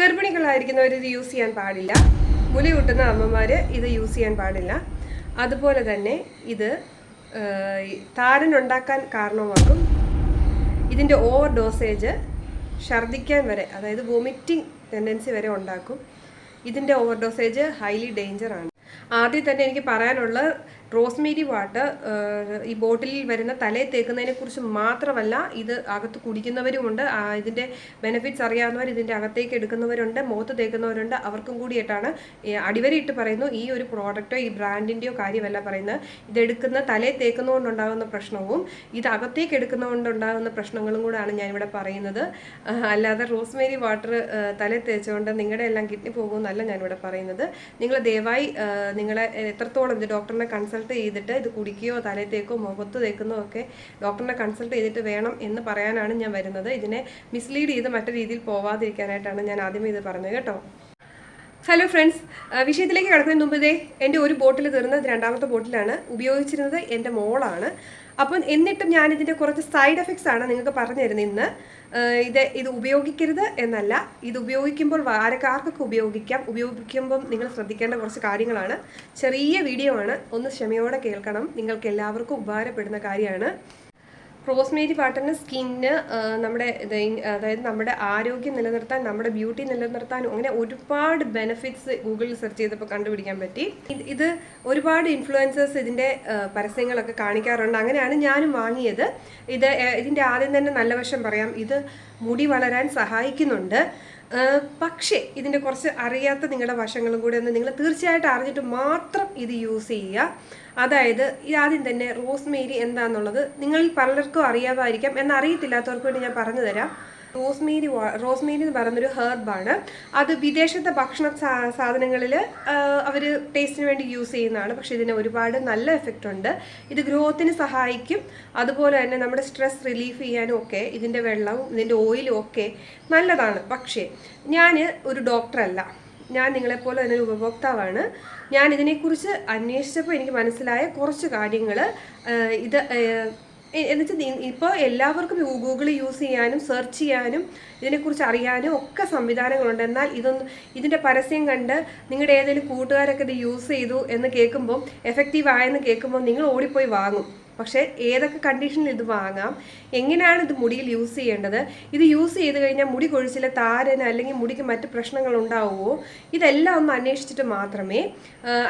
ഗർഭിണികളായിരിക്കുന്നവർ ഇത് യൂസ് ചെയ്യാൻ പാടില്ല. മുലി കൂട്ടുന്ന അമ്മമാർ ഇത് യൂസ് ചെയ്യാൻ പാടില്ല. അതുപോലെ തന്നെ ഇത് താരനുണ്ടാക്കാൻ കാരണമാകും. ഇതിന്റെ ഓവർ ഡോസേജ് ഛർദ്ദിക്കാൻ വരെ അതായത് വോമിറ്റിംഗ് ടെൻഡൻസി വരെ ഉണ്ടാക്കും. ഇതിന്റെ ഓവർ ഡോസേജ് ഹൈലി ഡേഞ്ചറാണ് ആദ്യം തന്നെ എനിക്ക് പറയാനുള്ള റോസ്മേരി വാട്ടർ ഈ ബോട്ടിലിൽ വരുന്ന തലയിൽ തേക്കുന്നതിനെ കുറിച്ച് മാത്രമല്ല ഇത് അകത്ത് കുടിക്കുന്നവരുമുണ്ട്. ഇതിന്റെ ബെനിഫിറ്റ്സ് അറിയാവുന്നവർ ഇതിന്റെ അകത്തേക്ക് എടുക്കുന്നവരുണ്ട് മുഖത്ത് തേക്കുന്നവരുണ്ട്. അവർക്കും കൂടിയിട്ടാണ് അടിവരയിട്ട് പറയുന്നു ഈ ഒരു പ്രോഡക്റ്റോ ഈ ബ്രാൻഡിന്റെയോ കാര്യമല്ല പറയുന്നത്. ഇതെടുക്കുന്ന തലയിൽ തേക്കുന്നതുകൊണ്ടുണ്ടാകുന്ന പ്രശ്നവും ഇത് അകത്തേക്ക് എടുക്കുന്നതുകൊണ്ടുണ്ടാകുന്ന പ്രശ്നങ്ങളും കൂടാണ് ഞാനിവിടെ പറയുന്നത്. അല്ലാതെ റോസ്മേരി വാട്ടർ തലയിൽ തേച്ചുകൊണ്ട് നിങ്ങളുടെ എല്ലാം കിഡ്നി പോകുമെന്നല്ല ഞാനിവിടെ പറയുന്നത്. നിങ്ങൾ ദയവായി നിങ്ങളെ എത്രത്തോളം ഇത് ഡോക്ടറിനെ കൺസൾട്ട് ചെയ്തിട്ട് ഇത് കുടിക്കുകയോ തലയിൽ തേക്കോ മുഖത്ത് തേക്കുന്നോ ഒക്കെ ഡോക്ടറിനെ കൺസൾട്ട് ചെയ്തിട്ട് വേണം എന്ന് പറയാനാണ് ഞാൻ വരുന്നത്. ഇതിനെ മിസ്ലീഡ് ചെയ്ത് മറ്റു രീതിയിൽ പോവാതിരിക്കാനായിട്ടാണ് ഞാൻ ആദ്യമേ ഇത് പറഞ്ഞത് കേട്ടോ. ഹലോ ഫ്രണ്ട്സ് വിഷയത്തിലേക്ക് കിടക്കുന്നതിന് മുമ്പ് എന്റെ ഒരു ബോട്ടിൽ തീർന്നത് രണ്ടാമത്തെ ബോട്ടിലാണ്. ഉപയോഗിച്ചിരുന്നത് എന്റെ മോളാണ്. അപ്പം എന്നിട്ടും ഞാനിതിന്റെ കുറച്ച് സൈഡ് എഫക്ട്സ് ആണ് നിങ്ങൾക്ക് പറഞ്ഞു തരുന്നത് ഇന്ന് ഇത് ഇത് ഉപയോഗിക്കരുത് എന്നല്ല. ഇത് ഉപയോഗിക്കുമ്പോൾ ആരൊക്കെ ഉപയോഗിക്കാം? ഉപയോഗിക്കുമ്പം നിങ്ങൾ ശ്രദ്ധിക്കേണ്ട കുറച്ച് കാര്യങ്ങളാണ്. ചെറിയ വീഡിയോ ആണ്. ഒന്ന് ക്ഷമയോടെ കേൾക്കണം. നിങ്ങൾക്ക് എല്ലാവർക്കും ഉപകാരപ്പെടുന്ന കാര്യമാണ്. റോസ്മേരി വാട്ടറിന് സ്കിന്നിന് നമ്മുടെ അതായത് നമ്മുടെ ആരോഗ്യം നിലനിർത്താൻ നമ്മുടെ ബ്യൂട്ടി നിലനിർത്താനും അങ്ങനെ ഒരുപാട് ബെനിഫിറ്റ്സ് ഗൂഗിളിൽ സെർച്ച് ചെയ്തപ്പോൾ കണ്ടുപിടിക്കാൻ പറ്റി. ഇത് ഒരുപാട് ഇൻഫ്ലുവൻസേഴ്സ് ഇതിന്റെ പരസ്യങ്ങളൊക്കെ കാണിക്കാറുണ്ട്. അങ്ങനെയാണ് ഞാനും വാങ്ങിയത്. ഇത് ഇതിന്റെ ആദ്യം തന്നെ നല്ല വശം പറയാം. ഇത് മുടി വളരാൻ സഹായിക്കുന്നുണ്ട്. പക്ഷേ ഇതിന്റെ കുറച്ച് അറിയാത്ത നിങ്ങളുടെ വശങ്ങളും കൂടെ ഒന്ന് നിങ്ങൾ തീർച്ചയായിട്ടും അറിഞ്ഞിട്ട് മാത്രം ഇത് യൂസ് ചെയ്യുക. അതായത് ആദ്യം തന്നെ റോസ്മേരി എന്താണെന്നുള്ളത് നിങ്ങളിൽ പലർക്കും അറിയാതായിരിക്കാം എന്നറിയത്തില്ലാത്തവർക്ക് വേണ്ടി ഞാൻ പറഞ്ഞു തരാം. റോസ്മേരി റോസ്മേരി എന്ന് പറയുന്നൊരു ഹെർബാണ് അത് വിദേശത്തെ ഭക്ഷണ സാധനങ്ങളിൽ അവർ ടേസ്റ്റിന് വേണ്ടി യൂസ് ചെയ്യുന്നതാണ്. പക്ഷെ ഇതിന് ഒരുപാട് നല്ല എഫക്റ്റ് ഉണ്ട്. ഇത് ഗ്രോത്തിന് സഹായിക്കും. അതുപോലെ തന്നെ നമ്മുടെ സ്ട്രെസ് റിലീഫ് ചെയ്യാനും ഒക്കെ ഇതിന്റെ വെള്ളവും ഇതിന്റെ ഓയിലും ഒക്കെ നല്ലതാണ്. പക്ഷേ ഞാൻ ഒരു ഡോക്ടറല്ല ഞാൻ നിങ്ങളെപ്പോലെ തന്നെ ഒരു ഉപഭോക്താവാണ്. ഞാൻ ഇതിനെക്കുറിച്ച് അന്വേഷിച്ചപ്പോൾ എനിക്ക് മനസ്സിലായ കുറച്ച് കാര്യങ്ങൾ ഇത് എന്നുവെച്ചാൽ ഇപ്പോൾ എല്ലാവർക്കും ഗൂഗിൾ യൂസ് ചെയ്യാനും സെർച്ച് ചെയ്യാനും ഇതിനെക്കുറിച്ച് അറിയാനും ഒക്കെ സംവിധാനങ്ങളുണ്ട്. എന്നാൽ ഇതൊന്നും ഇതിന്റെ പരസ്യം കണ്ട് നിങ്ങളുടെ ഏതെങ്കിലും കൂട്ടുകാരൊക്കെ ഇത് യൂസ് ചെയ്തു എന്ന് കേൾക്കുമ്പോൾ എഫക്റ്റീവ് ആയെന്ന് കേൾക്കുമ്പോൾ നിങ്ങൾ ഓടിപ്പോയി വാങ്ങും. പക്ഷേ ഏതൊക്കെ കണ്ടീഷനിൽ ഇത് വാങ്ങാം? എങ്ങനെയാണ് ഇത് മുടിയിൽ യൂസ് ചെയ്യേണ്ടത്? ഇത് യൂസ് ചെയ്ത് കഴിഞ്ഞാൽ മുടി കൊഴിച്ചിലെ താരന് അല്ലെങ്കിൽ മുടിക്ക് മറ്റ് പ്രശ്നങ്ങൾ ഉണ്ടാവുമോ? ഇതെല്ലാം ഒന്ന് അന്വേഷിച്ചിട്ട് മാത്രമേ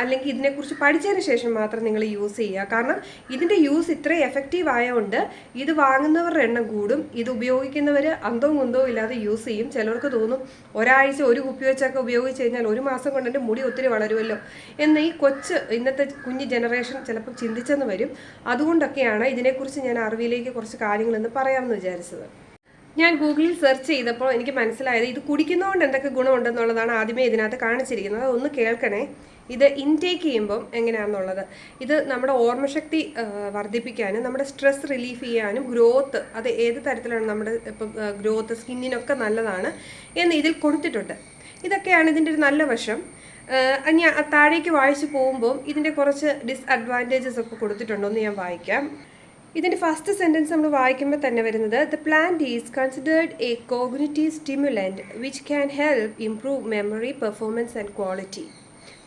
അല്ലെങ്കിൽ ഇതിനെക്കുറിച്ച് പഠിച്ചതിന് ശേഷം മാത്രം നിങ്ങൾ യൂസ് ചെയ്യുക. കാരണം ഇതിന്റെ യൂസ് ഇത്രയും എഫക്റ്റീവ് ആയതുകൊണ്ട് ഇത് വാങ്ങുന്നവരുടെ എണ്ണം കൂടും ഇത് ഉപയോഗിക്കുന്നവർ അന്തവും കുന്തവും ഇല്ലാതെ യൂസ് ചെയ്യും. ചിലർക്ക് തോന്നും ഒരാഴ്ച ഒരു കുപ്പി വെച്ചൊക്കെ ഉപയോഗിച്ച് കഴിഞ്ഞാൽ ഒരു മാസം കൊണ്ട് എന്റെ മുടി ഒത്തിരി വളരുമല്ലോ എന്ന് ഈ കൊച്ച് ഇന്നത്തെ കുഞ്ഞ് ജനറേഷൻ ചിലപ്പോൾ ചിന്തിച്ചെന്ന് വരും. അതുകൊണ്ടൊക്കെയാണ് ഇതിനെക്കുറിച്ച് ഞാൻ അറിവിലേക്ക് കുറച്ച് കാര്യങ്ങളെന്ന് പറയാമെന്ന് വിചാരിച്ചത്? ഞാൻ ഗൂഗിളിൽ സെർച്ച് ചെയ്തപ്പോൾ എനിക്ക് മനസ്സിലായത് ഇത് കുടിക്കുന്നതുകൊണ്ട് എന്തൊക്കെ ഗുണമുണ്ടെന്നുള്ളതാണ് ആദ്യമേ ഇതിനകത്ത് കാണിച്ചിരിക്കുന്നത്. ഒന്ന് കേൾക്കണേ. ഇത് ഇൻടേക്ക് ചെയ്യുമ്പം എങ്ങനെയാണെന്നുള്ളത്? ഇത് നമ്മുടെ ഓർമ്മശക്തി വർദ്ധിപ്പിക്കാനും നമ്മുടെ സ്ട്രെസ് റിലീഫ് ചെയ്യാനും ഗ്രോത്ത് അത് ഏത് തരത്തിലാണ് നമ്മുടെ ഇപ്പം ഗ്രോത്ത് സ്കിന്നിനൊക്കെ നല്ലതാണ് എന്ന് ഇതിൽ കൊടുത്തിട്ടുണ്ട്. ഇതൊക്കെയാണ് ഇതിന്റെ ഒരു നല്ല വശം. ഞാൻ താഴേക്ക് വായിച്ചു പോകുമ്പോൾ ഇതിന്റെ കുറച്ച് ഡിസ്അഡ്വാന്റേജസ് ഒക്കെ കൊടുത്തിട്ടുണ്ടോയെന്ന് ഞാൻ വായിക്കാം. ഇതിന്റെ ഫസ്റ്റ് സെന്റൻസ് നമ്മൾ വായിക്കുമ്പോൾ തന്നെ വരുന്നത് the plant is considered a cognitive stimulant which can help improve memory performance and quality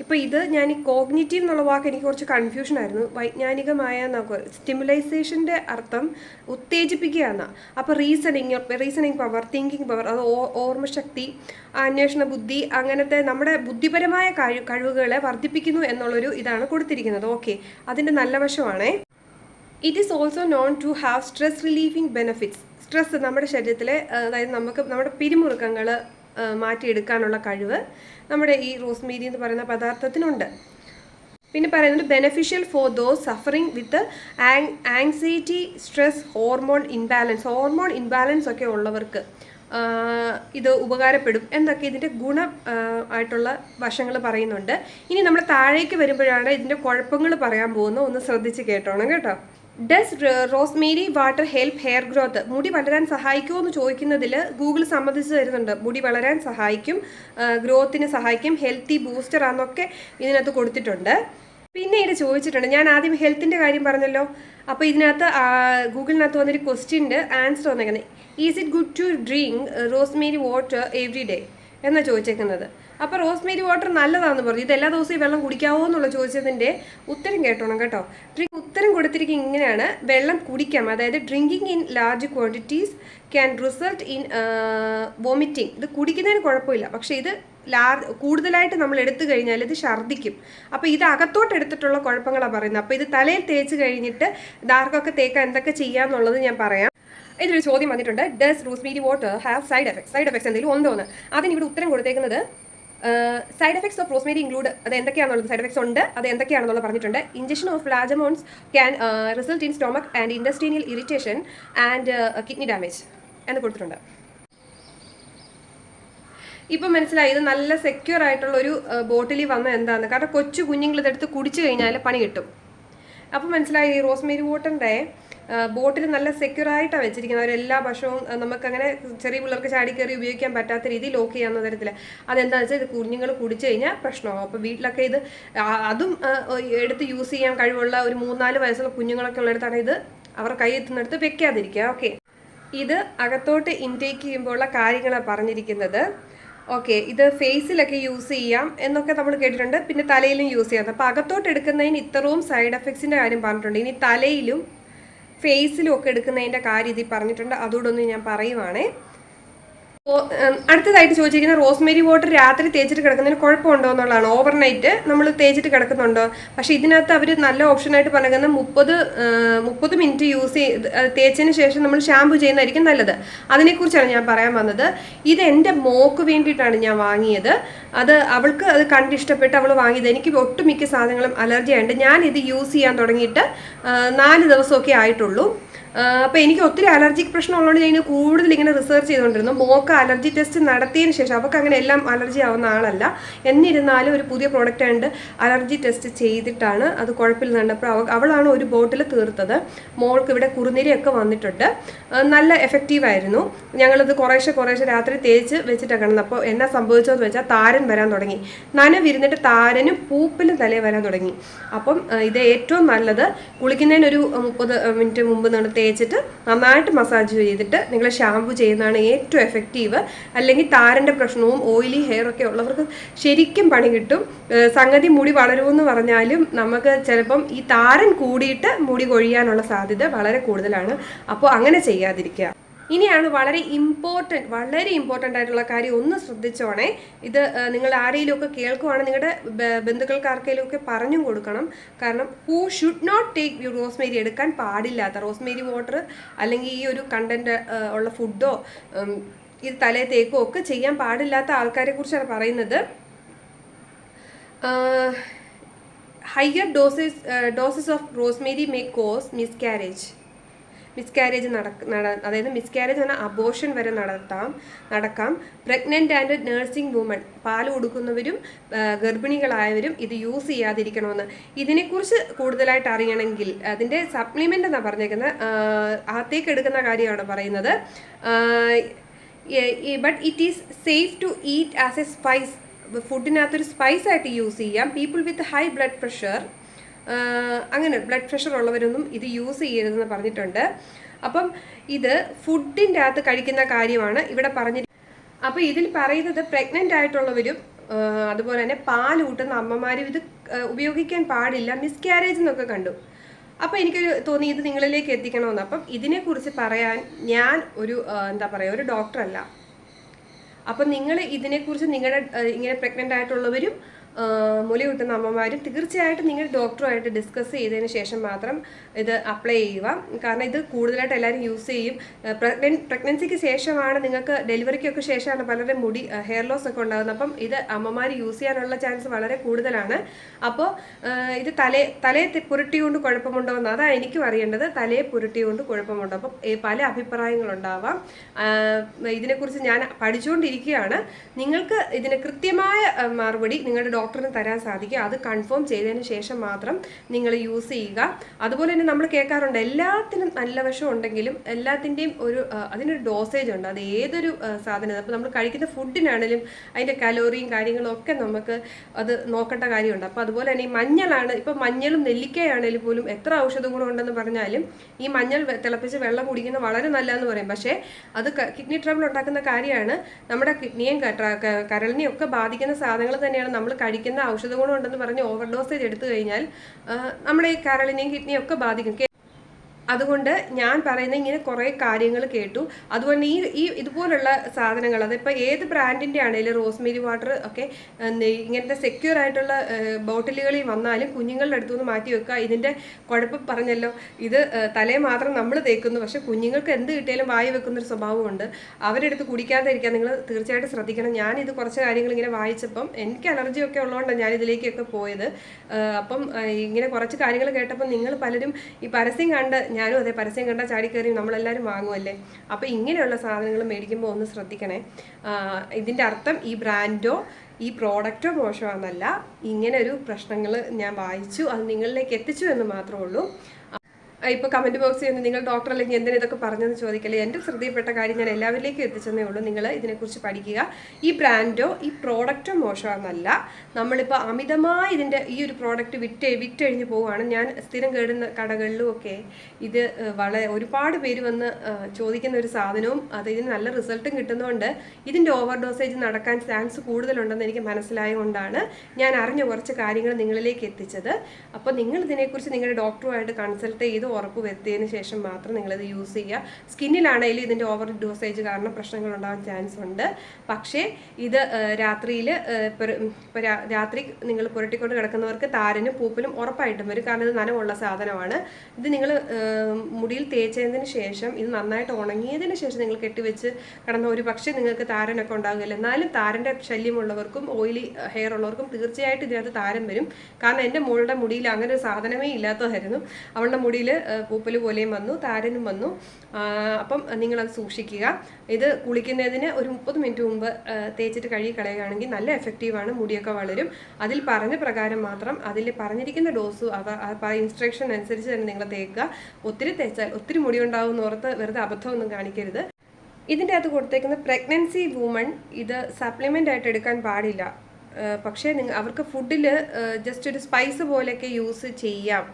ഇപ്പോൾ ഇത് ഞാൻ ഈ കോഗ്നിറ്റീവ് എന്നുള്ള വാക്ക് എനിക്ക് കുറച്ച് കൺഫ്യൂഷൻ ആയിരുന്നു. വൈജ്ഞാനികമായ സ്റ്റിമുലൈസേഷന്റെ അർത്ഥം ഉത്തേജിപ്പിക്കുക എന്നാണ് അപ്പോൾ reasoning reasoning power thinking power അത് ഓർമ്മശക്തി അന്വേഷണ ബുദ്ധി അങ്ങനത്തെ നമ്മുടെ ബുദ്ധിപരമായ കഴിവ് കഴിവുകളെ വർദ്ധിപ്പിക്കുന്നു എന്നുള്ളൊരു ഇതാണ് കൊടുത്തിരിക്കുന്നത്. ഓക്കെ അതിന്റെ നല്ല വശമാണേ. It is also known to have stress relieving benefits stress നമ്മുടെ ശരീരത്തിലെ അതായത് നമുക്ക് നമ്മുടെ പിരിമുറുക്കങ്ങൾ മാറ്റിയെടുക്കാനുള്ള കഴിവ് നമ്മുടെ ഈ റോസ്മേരി എന്ന് പറയുന്ന പദാർത്ഥത്തിനുണ്ട്. പിന്നെ പറയുന്നത് beneficial for those suffering with anxiety stress hormone imbalance hormone imbalance ഒക്കെ ഉള്ളവർക്ക് ഇത് ഉപകാരപ്പെടും എന്നൊക്കെ ഇതിന്റെ ഗുണം ആയിട്ടുള്ള വശങ്ങൾ പറയുന്നുണ്ട്. ഇനി നമ്മൾ താഴേക്ക് വരുമ്പോഴാണ് ഇതിന്റെ കുഴപ്പങ്ങൾ പറയാൻ പോകുന്നത്. ഒന്ന് ശ്രദ്ധിച്ച് കേട്ടോണം കേട്ടോ. Does rosemary water help hair growth മുടി വളരാൻ സഹായിക്കുമോ എന്ന് ചോദിക്കുന്നതിൽ ഗൂഗിൾ സമ്മതിച്ച് തരുന്നുണ്ട്. മുടി വളരാൻ സഹായിക്കും ഗ്രോത്തിന് സഹായിക്കും ഹെൽത്തി ബൂസ്റ്റർ ആണെന്നൊക്കെ ഇതിനകത്ത് കൊടുത്തിട്ടുണ്ട്. പിന്നീട് ചോദിച്ചിട്ടുണ്ട് ഞാൻ ആദ്യം ഹെൽത്തിന്റെ കാര്യം പറഞ്ഞല്ലോ. അപ്പോൾ ഇതിനകത്ത് ഗൂഗിളിനകത്ത് വന്നൊരു ക്വസ്റ്റ്യന്റെ ആൻസർ വന്നേക്കുന്നത് is it good to drink rosemary water every day എന്നാണ് ചോദിച്ചേക്കുന്നത്. അപ്പോൾ റോസ്മേരി വാട്ടർ നല്ലതാണെന്ന് പറഞ്ഞു. ഇത് എല്ലാ ദിവസവും വെള്ളം കുടിക്കാവോ എന്നുള്ള ചോദിച്ചതിന്റെ ഉത്തരം കേട്ടോണം കേട്ടോ. ഉത്തരം കൊടുത്തിരിക്കുന്നത് ഇങ്ങനെയാണ്. വെള്ളം കുടിക്കാം. അതായത് drinking in large quantities can result in vomiting ഇത് കുടിക്കുന്നതിന് കുഴപ്പമില്ല. പക്ഷേ ഇത് ലാർ കൂടുതലായിട്ട് നമ്മൾ എടുത്തു കഴിഞ്ഞാൽ ഇത് ഛർദ്ദിക്കും. അപ്പോൾ ഇത് അകത്തോട്ട് എടുത്തിട്ടുള്ള കുഴപ്പങ്ങളാണ് പറയുന്നത്. അപ്പോൾ ഇത് തലയിൽ തേച്ച് കഴിഞ്ഞിട്ട് ഡാർക്കൊക്കെ തേക്കാൻ എന്തൊക്കെ ചെയ്യാമെന്നുള്ളത് ഞാൻ പറയാം. ഇതിലൊരു ചോദ്യം വന്നിട്ടുണ്ട്. Does rosemary water have side effects side effects എന്തെങ്കിലും ഉണ്ടോ എന്ന് അതിന് ഇവിടെ ഉത്തരം കൊടുത്തേക്കുന്നത് side effects of rosemary include അത് എന്തൊക്കെയാണെന്നുള്ളത് സൈഡ് എഫക്ട്സ് ഉണ്ട് അത് എന്തൊക്കെയാണെന്നുള്ളത് പറഞ്ഞിട്ടുണ്ട്. Injection of large amounts can result in stomach and intestinal irritation and kidney damage എന്ന് കൊടുത്തിട്ടുണ്ട്. ഇപ്പം മനസ്സിലായി ഇത് നല്ല സെക്യൂർ ആയിട്ടുള്ള ഒരു ബോട്ടിലിൽ വന്ന എന്താന്ന്. കാരണം കൊച്ചു കുഞ്ഞുങ്ങൾ ഇതെടുത്ത് കുടിച്ചു കഴിഞ്ഞാൽ പണി കിട്ടും. അപ്പം മനസ്സിലായി റോസ്മേരി വാട്ടറിന്റെ ബോട്ടിൽ നല്ല സെക്യൂർ ആയിട്ടാണ് വെച്ചിരിക്കുന്നത്. അവരെല്ലാ ഭക്ഷണവും നമുക്കങ്ങനെ ചെറിയ പിള്ളേർക്ക് ചാടി കയറി ഉപയോഗിക്കാൻ പറ്റാത്ത രീതിയിൽ ലോക്ക് ചെയ്യാവുന്ന തരത്തിൽ അതെന്താണെന്ന് വെച്ചാൽ ഇത് കുഞ്ഞുങ്ങൾ കുടിച്ചു കഴിഞ്ഞാൽ പ്രശ്നമാകും അപ്പോൾ വീട്ടിലൊക്കെ ഇത് അതും എടുത്ത് യൂസ് ചെയ്യാൻ കഴിവുള്ള ഒരു മൂന്നാൽ വയസ്സുള്ള കുഞ്ഞുങ്ങളൊക്കെ ഉള്ളിടത്താണ് ഇത് അവർ കൈ എത്തുന്നിടത്ത് വെക്കാതിരിക്കുക. ഓക്കെ ഇത് അകത്തോട്ട് ഇൻടേക്ക് ചെയ്യുമ്പോഴുള്ള കാര്യങ്ങളാണ് പറഞ്ഞിരിക്കുന്നത്. ഓക്കെ ഇത് ഫേസിലൊക്കെ യൂസ് ചെയ്യാം എന്നൊക്കെ നമ്മൾ കേട്ടിട്ടുണ്ട്. പിന്നെ തലയിലും യൂസ് ചെയ്യാം. അപ്പോൾ അകത്തോട്ട് എടുക്കുന്നതിന് ഇത്രയും സൈഡ് എഫക്ട്സിന്റെ കാര്യം പറഞ്ഞിട്ടുണ്ട്. ഇനി തലയിലും ഫേസിലും ഒക്കെ എടുക്കുന്നതിന്റെ കാര്യം ഇതിൽ പറഞ്ഞിട്ടുണ്ട്. അതോടൊന്ന് ഞാൻ പറയുവാണേ. അടുത്തതായിട്ട് ചോദിച്ചിരിക്കുന്ന റോസ്മേരി വാട്ടർ രാത്രി തേച്ചിട്ട് കിടക്കുന്നതിന് കുഴപ്പമുണ്ടോ എന്നുള്ളതാണ്. ഓവർനൈറ്റ് നമ്മൾ തേച്ചിട്ട് കിടക്കുന്നുണ്ടോ? പക്ഷേ ഇതിനകത്ത് അവർ നല്ല ഓപ്ഷനായിട്ട് പറയുന്നത് മുപ്പത് മുപ്പത് മിനിറ്റ് യൂസ് ചെയ്ത് തേച്ചതിന് ശേഷം നമ്മൾ ഷാമ്പു ചെയ്യുന്നതായിരിക്കും നല്ലത്. അതിനെക്കുറിച്ചാണ് ഞാൻ പറയാൻ വന്നത്. ഇത് എന്റെ മോക്ക് വേണ്ടിയിട്ടാണ് ഞാൻ വാങ്ങിയത്. അത് അവൾക്ക് അത് കണ്ടിഷ്ടപ്പെട്ട് അവൾ വാങ്ങിയത്. എനിക്ക് ഒട്ടുമിക്ക സാധനങ്ങളും അലർജി ആയതുകൊണ്ട് ഞാൻ ഇത് യൂസ് ചെയ്യാൻ തുടങ്ങിയിട്ട് നാല് ദിവസമൊക്കെ ആയിട്ടുള്ളൂ. അപ്പോൾ എനിക്ക് ഒത്തിരി അലർജിക് പ്രശ്നം ഉള്ളതുകൊണ്ട് ഞാൻ കൂടുതൽ ഇങ്ങനെ റിസർച്ച് ചെയ്തുകൊണ്ടിരുന്നു. മോക്ക് അലർജി ടെസ്റ്റ് നടത്തിയതിന് ശേഷം അവൾക്ക് അങ്ങനെ എല്ലാം അലർജി ആവുന്ന ആളല്ല. എന്നിരുന്നാലും ഒരു പുതിയ പ്രോഡക്റ്റ് ഉണ്ട് അലർജി ടെസ്റ്റ് ചെയ്തിട്ടാണ് അത് കുഴപ്പമില്ല അപ്പോൾ അവ അവളാണ് ഒരു ബോട്ടിൽ തീർത്തത്. മോൾക്ക് ഇവിടെ കുറുനിരയൊക്കെ വന്നിട്ടുണ്ട്. നല്ല എഫക്റ്റീവ് ആയിരുന്നു. ഞങ്ങളിത് കുറേശ്ശെ കുറേശ്ശെ രാത്രി തേച്ച് വെച്ചിട്ടാണ് കിടന്നത്. അപ്പോൾ എന്നാ സംഭവിച്ചതെന്ന് വെച്ചാൽ താരൻ വരാൻ തുടങ്ങി. നനവിരുന്നിട്ട് താരനും പൂപ്പിലും തലേ വരാൻ തുടങ്ങി. അപ്പം ഇത് ഏറ്റവും നല്ലത് കുളിക്കുന്നതിന് ഒരു മുപ്പത് മിനിറ്റ് മുമ്പ് നിങ്ങൾ തേച്ചിട്ട് നന്നായിട്ട് മസാജ് ചെയ്തിട്ട് നിങ്ങൾ ഷാമ്പു ചെയ്യുന്നതാണ് ഏറ്റവും എഫക്റ്റീവ് അല്ലെങ്കിൽ താരന്റെ പ്രശ്നവും ഓയിലി ഹെയർ ഒക്കെ ഉള്ളവർക്ക് ശരിക്കും പണി കിട്ടും. സംഗതി മുടി വളരുമെന്ന് പറഞ്ഞാലും നമുക്ക് ചിലപ്പം ഈ താരൻ കൂടിയിട്ട് മുടി കൊഴിയാനുള്ള സാധ്യത വളരെ കൂടുതലാണ്. അപ്പോൾ അങ്ങനെ ചെയ്യാതിരിക്കുക. ഇനിയാണ് വളരെ ഇമ്പോർട്ടന്റ് വളരെ ഇമ്പോർട്ടന്റ് ആയിട്ടുള്ള കാര്യം ഒന്ന് ശ്രദ്ധിച്ചോണേ. ഇത് നിങ്ങൾ ആരെങ്കിലും ഒക്കെ കേൾക്കുവാണ് നിങ്ങളുടെ ബന്ധുക്കൾക്ക് ആർക്കെങ്കിലും ഒക്കെ പറഞ്ഞു കൊടുക്കണം. കാരണം who should not take rosemary എടുക്കാൻ പാടില്ലാത്ത റോസ്മേരി വാട്ടർ അല്ലെങ്കിൽ ഈ ഒരു കണ്ടന്റ് ഉള്ള ഫുഡോ ഇത് തലേ തേക്കോ ഒക്കെ ചെയ്യാൻ പാടില്ലാത്ത ആൾക്കാരെ കുറിച്ചാണ് പറയുന്നത്. Higher doses doses of rosemary may cause mis miscarriage miscarriage നട അതായത് മിസ്കാരേജ് എന്ന അബോഷൻ വരെ നടത്താം നടക്കാം. പ്രഗ്നന്റ് ആൻഡ് നേഴ്സിംഗ് വുമൺ പാൽ കൊടുക്കുന്നവരും ഗർഭിണികളായവരും ഇത് യൂസ് ചെയ്യാതിരിക്കണമെന്ന്. ഇതിനെക്കുറിച്ച് കൂടുതലായിട്ട് അറിയണമെങ്കിൽ അതിന്റെ സപ്ലിമെന്റ് എന്നാണ് പറഞ്ഞേക്കുന്നത് അകത്തേക്ക് എടുക്കുന്ന കാര്യമാണ് പറയുന്നത്. But it is safe to eat as a spice ഫുഡിനകത്തൊരു spice ആയിട്ട് യൂസ് ചെയ്യാം. People with high blood pressure അങ്ങനെ ബ്ലഡ് പ്രഷർ ഉള്ളവരൊന്നും ഇത് യൂസ് ചെയ്യരുതെന്ന് പറഞ്ഞിട്ടുണ്ട്. അപ്പം ഇത് ഫുഡിന്റെ അകത്ത് കഴിക്കുന്ന കാര്യമാണ് ഇവിടെ പറഞ്ഞിരിക്കുന്നത് അപ്പോൾ ഇതിൽ പറയുന്നത് പ്രഗ്നന്റ് ആയിട്ടുള്ളവരും അതുപോലെ തന്നെ പാൽ കൂട്ടുന്ന അമ്മമാരും ഇത് ഉപയോഗിക്കാൻ പാടില്ല. മിസ്കാരേജ് എന്നൊക്കെ കണ്ടു. അപ്പോൾ എനിക്ക് തോന്നി ഇത് നിങ്ങളിലേക്ക് എത്തിക്കണമെന്ന്. അപ്പം ഇതിനെക്കുറിച്ച് പറയാൻ ഞാൻ ഒരു എന്താ പറയുക ഒരു ഡോക്ടറല്ല അപ്പം നിങ്ങൾ ഇതിനെക്കുറിച്ച് നിങ്ങളുടെ ഇങ്ങനെ പ്രഗ്നന്റ് ആയിട്ടുള്ളവരും ഏഹ്, മുല കിട്ടുന്ന അമ്മമാരും തീർച്ചയായിട്ടും നിങ്ങൾ ഡോക്ടറുമായിട്ട് ഡിസ്കസ് ചെയ്തതിന് ശേഷം മാത്രം ഇത് അപ്ലൈ ചെയ്യുക. കാരണം ഇത് കൂടുതലായിട്ട് എല്ലാവരും യൂസ് ചെയ്യും. പ്രഗ്നൻ പ്രഗ്നൻസിക്ക് ശേഷമാണ് നിങ്ങൾക്ക് ഡെലിവറിക്കൊക്കെ ശേഷമാണ് പലരുടെ മുടി ഹെയർ ലോസ് ഒക്കെ ഉണ്ടാകുന്നത്. അപ്പം ഇത് അമ്മമാർ യൂസ് ചെയ്യാനുള്ള ചാൻസ് വളരെ കൂടുതലാണ്. അപ്പോൾ ഇത് തലേ തലയെ പുരട്ടിയുകൊണ്ട് കുഴപ്പമുണ്ടോ എന്ന് അതാണ് എനിക്കും അറിയേണ്ടത്. തലയെ പുരട്ടിയുകൊണ്ട് കുഴപ്പമുണ്ടോ? അപ്പം പല അഭിപ്രായങ്ങളുണ്ടാവാം. ഇതിനെക്കുറിച്ച് ഞാൻ പഠിച്ചുകൊണ്ടിരിക്കുകയാണ്. നിങ്ങൾക്ക് ഇതിന് കൃത്യമായ മറുപടി നിങ്ങളുടെ ഡോക്ടറിന് തരാൻ സാധിക്കും. അത് കൺഫേം ചെയ്തതിന് ശേഷം മാത്രം നിങ്ങൾ യൂസ് ചെയ്യുക. അതുപോലെ തന്നെ നമ്മൾ കേൾക്കാറുണ്ട് എല്ലാത്തിനും നല്ല വശം ഉണ്ടെങ്കിലും എല്ലാത്തിന്റെയും ഒരു അതിനൊരു ഡോസേജ് ഉണ്ട്. അത് ഏതൊരു സാധനം അപ്പോൾ നമ്മൾ കഴിക്കുന്ന ഫുഡിനാണെങ്കിലും അതിന്റെ കലോറിയും കാര്യങ്ങളും ഒക്കെ നമുക്ക് അത് നോക്കേണ്ട കാര്യമുണ്ട്. അപ്പോൾ അതുപോലെ തന്നെ ഈ മഞ്ഞളാണ് ഇപ്പോൾ മഞ്ഞളും നെല്ലിക്കയാണെങ്കിലും പോലും എത്ര ഔഷധ ഗുണമുണ്ടെന്ന് പറഞ്ഞാലും ഈ മഞ്ഞൾ തിളപ്പിച്ച് വെള്ളം കുടിക്കുന്നത് വളരെ നല്ലതെന്ന് പറയും. പക്ഷേ അത് കിഡ്നി ട്രബിൾ ഉണ്ടാക്കുന്ന കാര്യമാണ് നമ്മുടെ കിഡ്നിയും കരളിനെയും ഒക്കെ ബാധിക്കുന്ന സാധനങ്ങൾ തന്നെയാണ് നമ്മൾ കഴിക്കുന്ന ഔഷധ ഗുണം ഉണ്ടെന്ന് പറഞ്ഞ് ഓവർ ഡോസേജ് എടുത്തു കഴിഞ്ഞാൽ നമ്മുടെ ഈ കരളിനെയും കിഡ്നിയും ഒക്കെ ബാധിക്കും കേ- അതുകൊണ്ട് ഞാൻ പറയുന്ന ഇങ്ങനെ കുറേ കാര്യങ്ങൾ കേട്ടു. അതുപോലെ ഈ ഈ ഇതുപോലുള്ള സാധനങ്ങൾ അതിപ്പോൾ ഏത് ബ്രാൻഡിന്റെ ആണെങ്കിലും റോസ്മേരി വാട്ടർ ഒക്കെ ഇങ്ങനത്തെ സെക്യൂർ ആയിട്ടുള്ള ബോട്ടിലുകളിൽ വന്നാലും കുഞ്ഞുങ്ങളുടെ അടുത്തു നിന്ന് മാറ്റി വെക്കുക. ഇതിന്റെ കുഴപ്പം പറഞ്ഞല്ലോ. ഇത് തലേ മാത്രം നമ്മൾ തേക്കുന്നു. പക്ഷെ കുഞ്ഞുങ്ങൾക്ക് എന്ത് കിട്ടിയാലും വായി വെക്കുന്നൊരു സ്വഭാവമുണ്ട്. അവരെടുത്ത് കുടിക്കാതെ ഇരിക്കാൻ നിങ്ങൾ തീർച്ചയായിട്ടും ശ്രദ്ധിക്കണം. ഞാനിത് കുറച്ച് കാര്യങ്ങൾ ഇങ്ങനെ വായിച്ചപ്പം എനിക്ക് അലർജി ഒക്കെ ഉള്ളതുകൊണ്ടാണ് ഞാൻ ഇതിലേക്കൊക്കെ പോയത് അപ്പം ഇങ്ങനെ കുറച്ച് കാര്യങ്ങൾ കേട്ടപ്പോൾ നിങ്ങൾ പലരും ഈ പരസ്യം കണ്ട് ഞാനും അതെ പരസ്യം കണ്ട ചാടിക്കയറി നമ്മളെല്ലാവരും വാങ്ങുമല്ലേ അപ്പോൾ ഇങ്ങനെയുള്ള സാധനങ്ങൾ മേടിക്കുമ്പോൾ ഒന്ന് ശ്രദ്ധിക്കണേ. ഇതിന്റെ അർത്ഥം ഈ ബ്രാൻഡോ ഈ പ്രോഡക്റ്റോ മോശമാണെന്നല്ല. ഇങ്ങനെ ഒരു പ്രശ്നങ്ങൾ ഞാൻ വായിച്ചു അത് നിങ്ങളിലേക്ക് എത്തിച്ചു എന്ന് മാത്രമേ ഉള്ളൂ. ഇപ്പോൾ കമന്റ് ബോക്സിൽ നിന്ന് നിങ്ങൾ ഡോക്ടർ അല്ലെങ്കിൽ എന്തിനാ ഇതൊക്കെ പറഞ്ഞെന്ന് ചോദിക്കല്ലേ? എന്റെ ശ്രദ്ധയിൽപ്പെട്ട കാര്യം ഞാൻ എല്ലാവരിലേക്കും എത്തിച്ചെന്നേ ഉള്ളൂ. നിങ്ങൾ ഇതിനെക്കുറിച്ച് പഠിക്കുക. ഈ ബ്രാൻഡോ ഈ പ്രോഡക്റ്റോ മോശമാണെന്നല്ല നമ്മളിപ്പോൾ അമിതമായി ഇതിന്റെ ഈ ഒരു പ്രോഡക്റ്റ് വിറ്റ് വിറ്റഴിഞ്ഞ് പോവുകയാണ്. ഞാൻ സ്ഥിരം കേടുന്ന കടകളിലും ഒക്കെ ഇത് വളരെ ഒരുപാട് പേര് വന്ന് ചോദിക്കുന്ന ഒരു സാധനവും അത് ഇതിന് നല്ല റിസൾട്ടും കിട്ടുന്നതുകൊണ്ട് ഇതിന്റെ ഓവർ ഡോസേജ് നടക്കാൻ ചാൻസ് കൂടുതലുണ്ടെന്ന് എനിക്ക് മനസ്സിലായതുകൊണ്ടാണ് ഞാൻ അറിഞ്ഞ കുറച്ച് കാര്യങ്ങൾ നിങ്ങളിലേക്ക് എത്തിച്ചത്. അപ്പോൾ നിങ്ങൾ ഇതിനെക്കുറിച്ച് നിങ്ങളുടെ ഡോക്ടറുമായിട്ട് കൺസൾട്ട് ചെയ്ത് ഉറപ്പ് വരുത്തിയതിന് ശേഷം മാത്രം നിങ്ങളിത് യൂസ് ചെയ്യുക. സ്കിന്നിലാണെങ്കിലും ഇതിന്റെ ഓവർ ഡോസേജ് കാരണം പ്രശ്നങ്ങൾ ഉണ്ടാകാൻ ചാൻസ് ഉണ്ട്. പക്ഷേ ഇത് രാത്രിയിൽ ഇപ്പോൾ രാത്രി നിങ്ങൾ പുരട്ടിക്കൊണ്ട് കിടക്കുന്നവർക്ക് താരനും പൂപ്പലും ഉറപ്പായിട്ടും വരും. കാരണം ഇത് നനവുള്ള സാധനമാണ്. ഇത് നിങ്ങൾ മുടിയിൽ തേച്ചതിന് ശേഷം ഇത് നന്നായിട്ട് ഉണങ്ങിയതിന് ശേഷം നിങ്ങൾ കെട്ടിവെച്ച് കിടന്ന ഒരു പക്ഷേ നിങ്ങൾക്ക് താരനൊക്കെ ഉണ്ടാകില്ല എന്നാലും താരന്റെ ശല്യമുള്ളവർക്കും ഓയിലി ഹെയർ ഉള്ളവർക്കും തീർച്ചയായിട്ടും ഇതിനകത്ത് താരം വരും. കാരണം എന്റെ മോളുടെ മുടിയിൽ അങ്ങനെ ഒരു സാധനമേ ഇല്ലാത്തതായിരുന്നു. അവളുടെ മുടിയിൽ പൂപ്പൽ പോലെയും വന്നു താരനും വന്നു. അപ്പം നിങ്ങളത് സൂക്ഷിക്കുക. ഇത് കുളിക്കുന്നതിന് ഒരു മുപ്പത് മിനിറ്റ് മുമ്പ് തേച്ചിട്ട് കഴുകി കളയുകയാണെങ്കിൽ നല്ല എഫക്റ്റീവാണ് മുടിയൊക്കെ വളരും. അതിൽ പറഞ്ഞ പ്രകാരം മാത്രം അതിൽ പറഞ്ഞിരിക്കുന്ന ഡോസ് അവ ഇൻസ്ട്രക്ഷൻ അനുസരിച്ച് തന്നെ നിങ്ങൾ തേക്കുക. ഒത്തിരി തേച്ചാൽ ഒത്തിരി മുടി ഉണ്ടാവും എന്ന് ഓർത്ത് വെറുതെ അബദ്ധമൊന്നും കാണിക്കരുത്. ഇതിന്റെ അകത്ത് കൊടുത്തേക്കുന്ന പ്രഗ്നൻസി വുമൺ ഇത് സപ്ലിമെന്റ് ആയിട്ട് എടുക്കാൻ പാടില്ല. പക്ഷേ നിങ്ങൾ അവർക്ക് ഫുഡിൽ ജസ്റ്റ് ഒരു സ്പൈസ് പോലെയൊക്കെ യൂസ് ചെയ്യാം.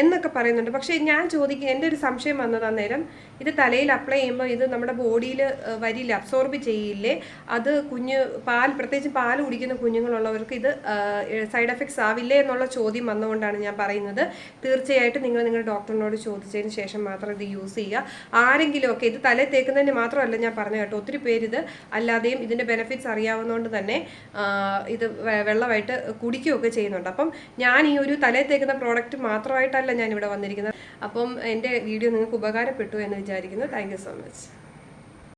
എന്നൊക്കെ പറയുന്നുണ്ട്. പക്ഷേ ഞാൻ ചോദിക്കുക എന്റെ ഒരു സംശയം വന്നത് അന്നേരം ഇത് തലയിൽ അപ്ലൈ ചെയ്യുമ്പോൾ ഇത് നമ്മുടെ ബോഡിയിൽ വരില്ല അബ്സോർബ് ചെയ്യില്ലേ? അത് കുഞ്ഞ് പാൽ പ്രത്യേകിച്ച് പാൽ കുടിക്കുന്ന കുഞ്ഞുങ്ങളുള്ളവർക്ക് ഇത് സൈഡ് എഫക്ട്സ് ആവില്ലേ എന്നുള്ള ചോദ്യം വന്നുകൊണ്ടാണ് ഞാൻ പറയുന്നത്. തീർച്ചയായിട്ടും നിങ്ങൾ നിങ്ങളുടെ ഡോക്ടറിനോട് ചോദിച്ചതിന് ശേഷം മാത്രം ഇത് യൂസ് ചെയ്യുക. ആരെങ്കിലും ഒക്കെ ഇത് തലയിൽ തേക്കുന്നതിന് മാത്രമല്ല ഞാൻ പറഞ്ഞു കേട്ടോ. ഒത്തിരി പേര് ഇത് അല്ലാതെയും ഇതിന്റെ ബെനിഫിറ്റ്സ് അറിയാവുന്നതുകൊണ്ട് തന്നെ ഇത് വെള്ളമായിട്ട് കുടിക്കുകയൊക്കെ ചെയ്യുന്നുണ്ട്. അപ്പം ഞാൻ ഈ ഒരു തലയിൽ തേക്കുന്ന പ്രോഡക്റ്റ് മാത്രമായിട്ടല്ല ഞാൻ ഇവിടെ വന്നിരിക്കുന്നത്. അപ്പം എന്റെ വീഡിയോ നിങ്ങൾക്ക് ഉപകാരപ്പെട്ടു എന്ന് വിചാരിക്കുന്നു. Thank so much